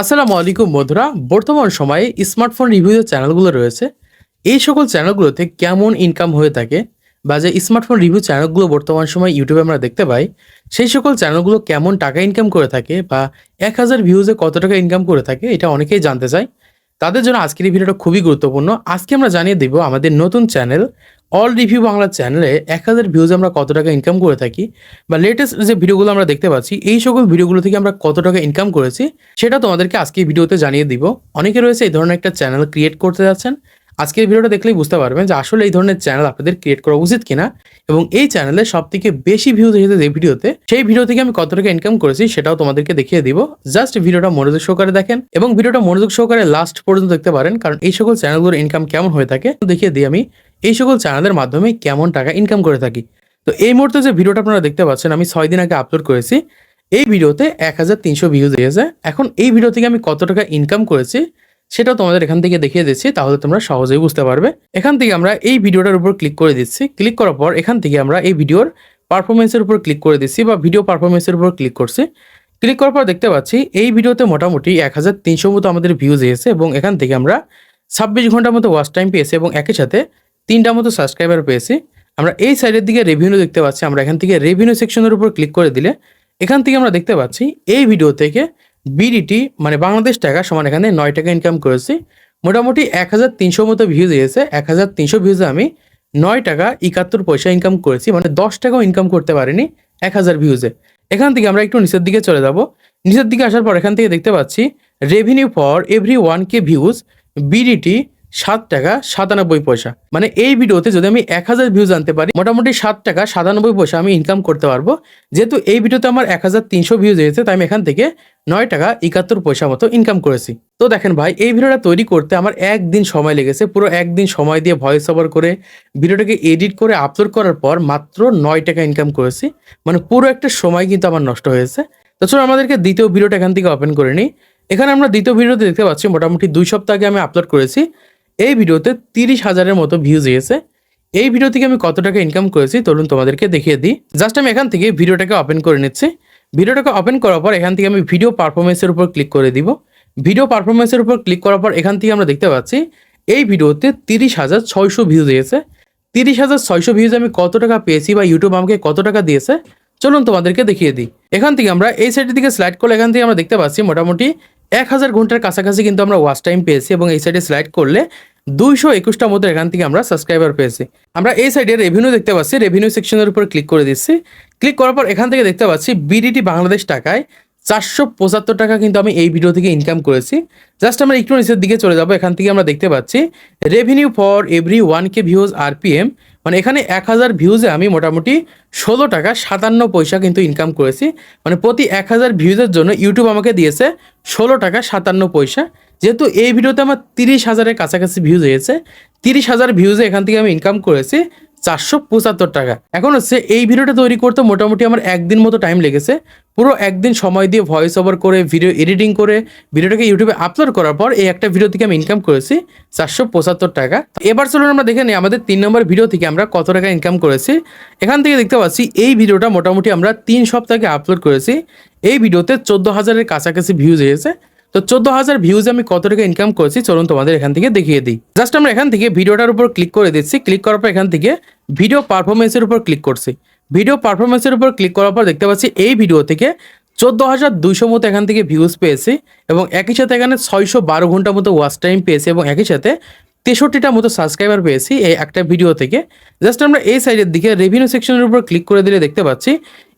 আসসালামু আলাইকুম বন্ধুরা, বর্তমান সময়ে স্মার্টফোন রিভিউ যে চ্যানেলগুলো রয়েছে। এই সকল চ্যানেলগুলোতে কেমন ইনকাম হয়ে থাকে বা যে স্মার্টফোন রিভিউ চ্যানেলগুলো বর্তমান সময় ইউটিউবে আমরা দেখতে পাই, সেই সকল চ্যানেলগুলো কেমন টাকা ইনকাম করে থাকে বা এক হাজার ভিউজে কত টাকা ইনকাম করে থাকে, এটা অনেকেই জানতে চায়। তাদের জন্য আজকের এই ভিডিওটা খুবই গুরুত্বপূর্ণ। আজকে আমরা জানিয়ে দিব আমাদের নতুন চ্যানেল, অল রিভিউ বাংলা চ্যানেলে এক হাজার ভিউজ আমরা কত টাকা ইনকাম করে থাকি বা লেটেস্ট যে ভিডিওগুলো আমরা দেখতে পাচ্ছি, এই সকল ভিডিওগুলো থেকে আমরা কত টাকা ইনকাম করেছি, সেটা তোমাদেরকে আজকে ভিডিওতে জানিয়ে দিব। অনেকে রয়েছে এই ধরনের একটা চ্যানেল ক্রিয়েট করতে যাচ্ছেন। আজকের ভিডিওটা দেখলেই বুঝতে পারবেন যে আসলে এই ধরনের চ্যানেল আপনাদের ক্রিয়েট করা উচিত কিনা। এবং এই চ্যানেলে সব থেকে বেশি ভিউজ এসেছে যে ভিডিওতে, সেই ভিডিও থেকে আমি কত টাকা ইনকাম করেছি সেটাও তোমাদেরকে দেখিয়ে দিব। জাস্ট ভিডিওটা মনোযোগ সহকারে দেখেন এবং ভিডিওটা মনোযোগ সহকারে লাস্ট পর্যন্ত দেখতে পারেন, কারণ এই সকল চ্যানেলগুলোর ইনকাম কেমন হয়ে থাকে দেখিয়ে দিই আমি। এই সকল চ্যানেলের মাধ্যমে কেমন টাকা ইনকাম করে থাকি। তো এই মুহূর্তে যে ভিডিওটা আপনারা দেখতে পাচ্ছেন, আমি ছয় দিন আগে আপলোড করেছি। এই ভিডিওতে এক হাজার তিনশো ভিউজ এসেছে। এখন এই ভিডিও থেকে আমি কত টাকা ইনকাম করেছি সেটাও তোমাদের এখান থেকে দেখিয়ে দিচ্ছি, তাহলে তোমরা সহজেই বুঝতে পারবে। এখান থেকে আমরা এই ভিডিওটার উপর ক্লিক করে দিচ্ছি। ক্লিক করার পর এখান থেকে আমরা এই ভিডিওর পারফরমেন্সের উপর ক্লিক করে দিচ্ছি বা ভিডিও পারফরমেন্সের উপর ক্লিক করছি। ক্লিক করার পর দেখতে পাচ্ছি, এই ভিডিওতে মোটামুটি এক হাজার তিনশো মতো আমাদের ভিউজ এসেছে এবং এখান থেকে আমরা ছাব্বিশ ঘণ্টার মতো ওয়াচ টাইম পেয়েছি এবং একই সাথে তিনটা মতো সাবস্ক্রাইবার পেয়েছি। আমরা এই সাইডের দিকে রেভিনিউ দেখতে পাচ্ছি, আমরা এখান থেকে রেভিনিউ সেকশনের উপর ক্লিক করে দিলে এখান থেকে আমরা দেখতে পাচ্ছি, এই ভিডিও থেকে বিডিটি মানে বাংলাদেশ টাকা সমান এখানে নয় টাকা ইনকাম করেছি। মোটামুটি এক হাজার তিনশো মতো ভিউজ এসেছে। এক হাজার তিনশো ভিউজে আমি নয় টাকা একাত্তর পয়সা ইনকাম করেছি মানে দশ টাকাও ইনকাম করতে পারিনি এক হাজার ভিউজে এখান থেকে আমরা একটু নিচের দিকে চলে যাব। নিচের দিকে আসার পর এখান থেকে দেখতে পাচ্ছি revenue for every one K views BDT সাত টাকা সাতানব্বই পয়সা। মানে এই ভিডিওতে যদি আমি এক হাজার ভিউজ আনতে পারি, মোটামুটি সাত টাকা সাতানব্বই পয়সা আমি ইনকাম করতে পারব। যেহেতু এই ভিডিওতে আমার এক হাজার তিনশো ভিউজ এসেছে, তাই আমি এখান থেকে নয় টাকা একাত্তর পয়সা মতো ইনকাম করেছি। তো দেখেন ভাই, এই ভিডিওটা তৈরি করতে আমার একদিন সময় লেগেছে। পুরো একদিন সময় দিয়ে ভয়েস ওভার করে, ভিডিওটাকে এডিট করে আপলোড করার পর মাত্র নয় টাকা ইনকাম করেছি। মানে পুরো একটা সময় কিন্তু আমার নষ্ট হয়েছে। তো চলো আমাদেরকে দ্বিতীয় ভিডিওটা এখান থেকে ওপেন করে নিই। এখানে আমরা দ্বিতীয় ভিডিওতে দেখতে পাচ্ছি, মোটামুটি দুই সপ্তাহ আগে আমি আপলোড করেছি। এই ভিডিওতে তিরিশ হাজারের মতো ভিউজ এসেছে। এই ভিডিও থেকে আমি কত টাকা ইনকাম করেছি চলুন তোমাদেরকে দেখিয়ে দিই। জাস্ট আমি এখান থেকে ভিডিওটাকে ওপেন করে নিচ্ছি। ভিডিওটাকে ওপেন করার পর এখান থেকে আমি ভিডিও পারফরমেন্সের উপর ক্লিক করে দিব। ভিডিও পারফরমেন্সের উপর ক্লিক করার পর এখান থেকে আমরা দেখতে পাচ্ছি, এই ভিডিওতে তিরিশ হাজার ছয়শো ভিউজ এসেছে। তিরিশ হাজার ছয়শো ভিউজ আমি কত টাকা পেয়েছি বা ইউটিউব আমাকে কত টাকা দিয়েছে, চলুন তোমাদেরকে দেখিয়ে দিই। এখান থেকে আমরা এই সাইডের দিকে স্লাইড করলে এখান থেকে আমরা দেখতে পাচ্ছি মোটামুটি এক হাজার ঘণ্টার কাছাকাছি কিন্তু আমরা ওয়াচ টাইম পেয়েছি এবং এই সাইডে স্লাইড করলে দুইশো একুশটা মতো এখান থেকে আমরা সাবস্ক্রাইবার পেয়েছি। আমরা এই সাইডে রেভিনিউ দেখতে পাচ্ছি রেভিনিউ সেকশনের উপর ক্লিক করে দিচ্ছি। ক্লিক করার পর এখান থেকে দেখতে পাচ্ছি বিডিটি বাংলাদেশ টাকায় চারশো পঁচাত্তর টাকা কিন্তু আমি এই ভিডিও থেকে ইনকাম করেছি। জাস্ট আমরা একটু নিচের দিকে চলে যাব, এখান থেকে আমরা দেখতে পাচ্ছি revenue for every one K views RPM মানে এখানে এক হাজার ভিউজে আমি মোটামুটি ষোলো টাকা সাতান্ন পয়সা কিন্তু ইনকাম করেছি। মানে প্রতি এক হাজার ভিউজের জন্য ইউটিউব আমাকে দিয়েছে ষোলো টাকা সাতান্ন পয়সা। যেহেতু এই ভিডিওতে আমার তিরিশ হাজারের কাছাকাছি ভিউজ হয়েছে, তিরিশ হাজার ভিউজে এখান থেকে আমি ইনকাম করেছি চারশো পঁচাত্তর টাকা। এখন হচ্ছে এই ভিডিওটা তৈরি করতে মোটামুটি আমার একদিন মতো টাইম লেগেছে। পুরো একদিন সময় দিয়ে ভয়েস ওভার করে ভিডিও এডিটিং করে, ভিডিওটাকে ইউটিউবে আপলোড করার পর এই একটা ভিডিও থেকে আমি ইনকাম করেছি চারশো পঁচাত্তর টাকা। এবার চলুন আমরা দেখে নিই আমাদের তিন নম্বর ভিডিও থেকে আমরা কত টাকা ইনকাম করেছি। এখান থেকে দেখতে পাচ্ছি এই ভিডিওটা মোটামুটি আমরা তিন সপ্তাহে আপলোড করেছি। এই ভিডিওতে চোদ্দ হাজারের কাছাকাছি ভিউজ এসেছে। তো চোদ্দ হাজার ভিউজ আমি কত টাকা ইনকাম করেছি, চলুন তোমাদের এখান থেকে দেখিয়ে দিই। জাস্ট আমরা এখান থেকে ভিডিওটার উপর ক্লিক করে দিচ্ছি ক্লিক করার পর এখান থেকে ভিডিও পারফরমেন্সের উপর ক্লিক করছি। ভিডিও পারফরমেন্সের উপর ক্লিক করার পর দেখতে পাচ্ছি এই ভিডিও থেকে চোদ্দ হাজার দুইশো মতো এখান থেকে ভিউজ পেয়েছি এবং একই সাথে এখানে ছয়শো বারো ঘণ্টা মতো ওয়াচ টাইম পেয়েছি এবং একই সাথে তেষট্টিটা মতো সাবস্ক্রাইবার পেয়েছি এই একটা ভিডিও থেকে। জাস্ট আমরা এই সাইডের দিকে রেভিনিউ সেকশনের উপর ক্লিক করে দিলে দেখতে পাচ্ছি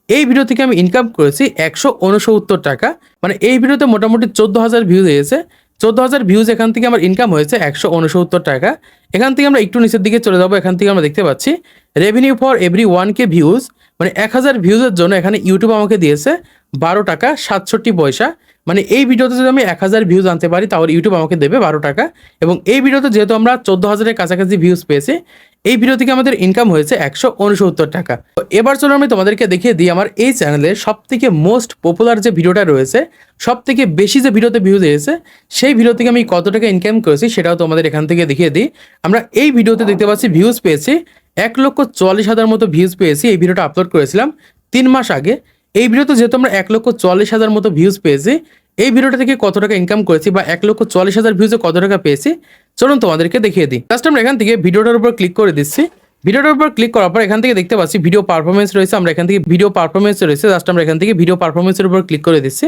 এই ভিডিও থেকে আমি ইনকাম করেছি একশো উনসত্তর টাকা। মানে এই ভিডিওতে মোটামুটি চোদ্দ হাজার ভিউজ হয়েছে। চোদ্দ হাজার ভিউজ এখান থেকে আমার ইনকাম হয়েছে একশো উনসত্তর টাকা। এখান থেকে আমরা একটু নিচের দিকে চলে যাব, এখান থেকে আমরা দেখতে পাচ্ছি। Revenue for every one K views মানে এক হাজার ভিউজের জন্য এখানে ইউটিউব আমাকে দিয়েছে বারো টাকা সাতষট্টি পয়সা। মানে এই ভিডিওতে যদি আমি এক হাজার ভিউজ আনতে পারি, তাহলে ইউটিউব আমাকে দেবে বারো টাকা। এবং এই ভিডিওতে যেহেতু আমরা চোদ্দ হাজারের কাছাকাছি ভিউজ পেয়েছি, এই ভিডিও থেকে আমাদের ইনকাম হয়েছে একশো উনসত্তর টাকা। এবার চলো আমি তোমাদেরকে দেখিয়ে দিই আমার এই চ্যানেলে সব থেকে মোস্ট পপুলার যে ভিডিওটা রয়েছে সব থেকে বেশি যে ভিডিওতে ভিউজ এসেছে, সেই ভিডিও থেকে আমি কত টাকা ইনকাম করেছি সেটাও তোমাদের এখান থেকে দেখিয়ে দিই। আমরা এই ভিডিওতে দেখতে পাচ্ছি ভিউজ পেয়েছি, এক লক্ষ চুয়াল্লিশ হাজার মতো ভিউজ পেয়েছি, এই ভিডিওটা আপলোড করেছিলাম তিন মাস আগে। এই ভিডিওতে যেহেতু আমরা এক লক্ষ চুয়াল্লিশ হাজার মতো ভিউজ পেয়েছি, এই ভিডিওটা থেকে কত টাকা ইনকাম করেছি বা এক লক্ষ চল্লিশ হাজার ভিউজে কত টাকা পেয়েছি, চলুন তোমাদেরকে দেখিয়ে দিই। জাস্ট আমরা এখান থেকে ভিডিওটার উপর ক্লিক করে দিচ্ছি। ভিডিওটার উপর ক্লিক করার পর এখান থেকে দেখতে পাচ্ছি ভিডিও পারফরমেন্স রয়েছে। আমরা এখান থেকে ভিডিও পারফরমেন্স রয়েছে। জাস্ট আমরা এখান থেকে ভিডিও পারফরমেন্সের উপর ক্লিক করে দিচ্ছি।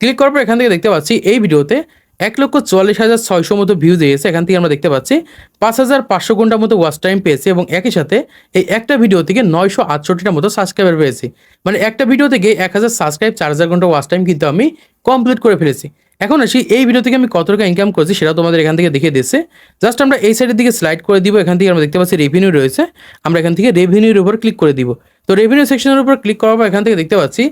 ক্লিক করার পর এখান থেকে দেখতে পাচ্ছি এই ভিডিওতে এক লক্ষ চুয়াল্লিশ হাজার ছয়শো মতো ভিউজ এসেছে। এখান থেকে আমরা দেখতে পাচ্ছি পাঁচ হাজার পাঁচশো ঘণ্টা মতো ওয়াচ টাইম পেয়েছে এবং একই সাথে এই একটা ভিডিও থেকে নয়শো আটষট্টিটা মতো সাবস্ক্রাইবার পেয়েছি। মানে একটা ভিডিও থেকে এক হাজার সাবস্ক্রাইব চার হাজার ঘণ্টা ওয়াচ টাইম কিন্তু আমি কমপ্লিট করে ফেলেছি। এখন আসি এই ভিডিও থেকে আমি কত টাকা ইনকাম করছি সেটা তোমাদের এখান থেকে দেখিয়ে দিচ্ছে। জাস্ট আমরা এই সাইডের দিকে স্লাইড করে দিব, এখান থেকে আমরা দেখতে পাচ্ছি রেভিনিউ রয়েছে। আমরা এখান থেকে রেভিনিউর উপর ক্লিক করে দিব। তো রেভিনিউ সেকশনের উপর ক্লিক করার পর এখান থেকে দেখতে পাচ্ছি,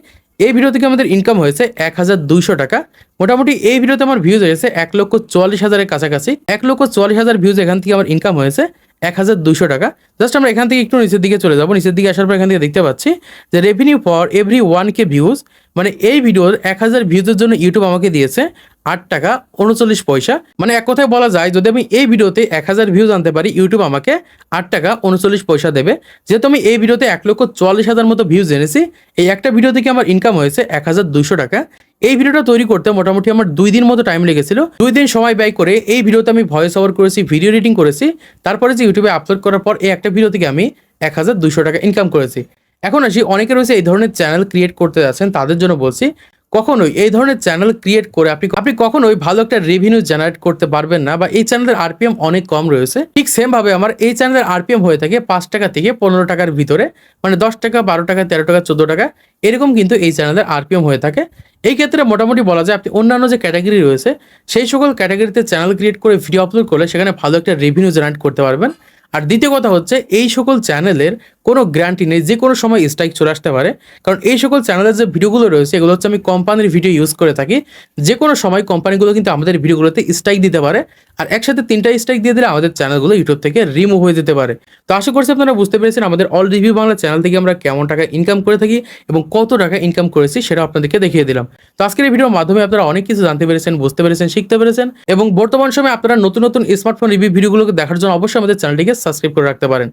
এই ভিডিও থেকে আমাদের ইনকাম হয়েছে এক হাজার দুইশো টাকা। মোটামুটি এই ভিডিওতে আমার ভিউজ হয়েছে এক লক্ষ চুয়াল্লিশ হাজারের কাছাকাছি। এক লক্ষ চুয়াল্লিশ হাজার ভিউজ এখান থেকে আমার ইনকাম হয়েছে। এক হাজার দুইশো টাকা। জাস্ট আমরা এখান থেকে একটু নিচের দিকে চলে যাব। নিচের দিকে আসার পর এখান থেকে দেখতে পাচ্ছি যে revenue for every one K views মানে এই ভিডিওর এক হাজার ভিউজের জন্য ইউটিউব আমাকে দিয়েছে আট টাকা উনচল্লিশ পয়সা। মানে এক কথায় বলা যায়, যদি আমি এই ভিডিওতে এক হাজার ভিউজ আনতে পারি ইউটিউব আমাকে আট টাকা উনচল্লিশ পয়সা দেবে। যেহেতু আমি এই ভিডিওতে এক লক্ষ চুয়াল্লিশ হাজার মতো ভিউজ এনেছি, এই একটা ভিডিও থেকে আমার ইনকাম হয়েছে এক হাজার দুইশো টাকা? এই ভিডিওটা তৈরি করতে মোটামুটি আমার দুই দিন মতো টাইম লেগেছিল। দুই দিন সময় ব্যয় করে এই ভিডিওতে আমি ভয়েস ওভার করেছি ভিডিও এডিটিং করেছি। তারপরে যে ইউটিউবে আপলোড করার পর এই একটা ভিডিও থেকে আমি এক হাজার দুইশো টাকা ইনকাম করেছি। এখন আসি, অনেকে রয়েছে এই ধরনের চ্যানেল ক্রিয়েট করতে যাচ্ছেন, তাদের জন্য বলছি কখনোই এই ধরনের চ্যানেল ক্রিয়েট করে আপনি আপনি কখনোই ভালো একটা রেভিনিউ জেনারেট করতে পারবেন না বা এই চ্যানেলের আরপিএম অনেক কম রয়েছে। ঠিক সেম ভাবে আমার এই চ্যানেলের আরপিএম হয়ে থাকে পাঁচ টাকা থেকে পনেরো টাকার ভিতরে মানে দশ টাকা, বারো টাকা, তেরো টাকা, চোদ্দ টাকা, এরকম কিন্তু এই চ্যানেলের আরপিএম হয়ে থাকে। এই ক্ষেত্রে মোটামুটি বলা যায় আপনি অন্যান্য যে ক্যাটাগরি রয়েছে, সেই সকল ক্যাটাগরিতে চ্যানেল ক্রিয়েট করে ভিডিও আপলোড করলে সেখানে ভালো একটা রেভিনিউ জেনারেট করতে পারবেন। আর দ্বিতীয় কথা হচ্ছে এই সকল চ্যানেলের কোনো গ্যারান্টি নেই, যে কোনো সময় স্ট্রাইক চলে আসতে পারে। কারণ এই সকল চ্যানেলের যে ভিডিওগুলো রয়েছে, এগুলো হচ্ছে আমি কোম্পানির ভিডিও ইউজ করে থাকি। যে কোনো সময় কোম্পানিগুলো কিন্তু আমাদের ভিডিওগুলোতে স্ট্রাইক দিতে পারে। আর একসাথে তিনটা স্ট্রাইক দিয়ে দিলে আমাদের চ্যানেলগুলো ইউটিউব থেকে রিমুভ হয়ে যেতে পারে। তো আশা করছি আপনারা বুঝতে পেরেছেন আমাদের অল রিভিউ বাংলা চ্যানেল থেকে আমরা কেমন টাকা ইনকাম করে থাকি এবং কত টাকা ইনকাম করেছি সেটা আপনাদেরকে দেখিয়ে দিলাম। তো আজকের এই ভিডিওর মাধ্যমে আপনারা অনেক কিছু জানতে পেরেছেন, বুঝতে পেরেছেন, শিখতে পেরেছেন এবং বর্তমান সময়ে আপনারা নতুন নতুন স্মার্টফোন রিভিউ ভিডিওগুলোকে দেখার জন্য অবশ্যই আমাদের চ্যানেলটিকে সাবস্ক্রাইব করে রাখতে পারেন।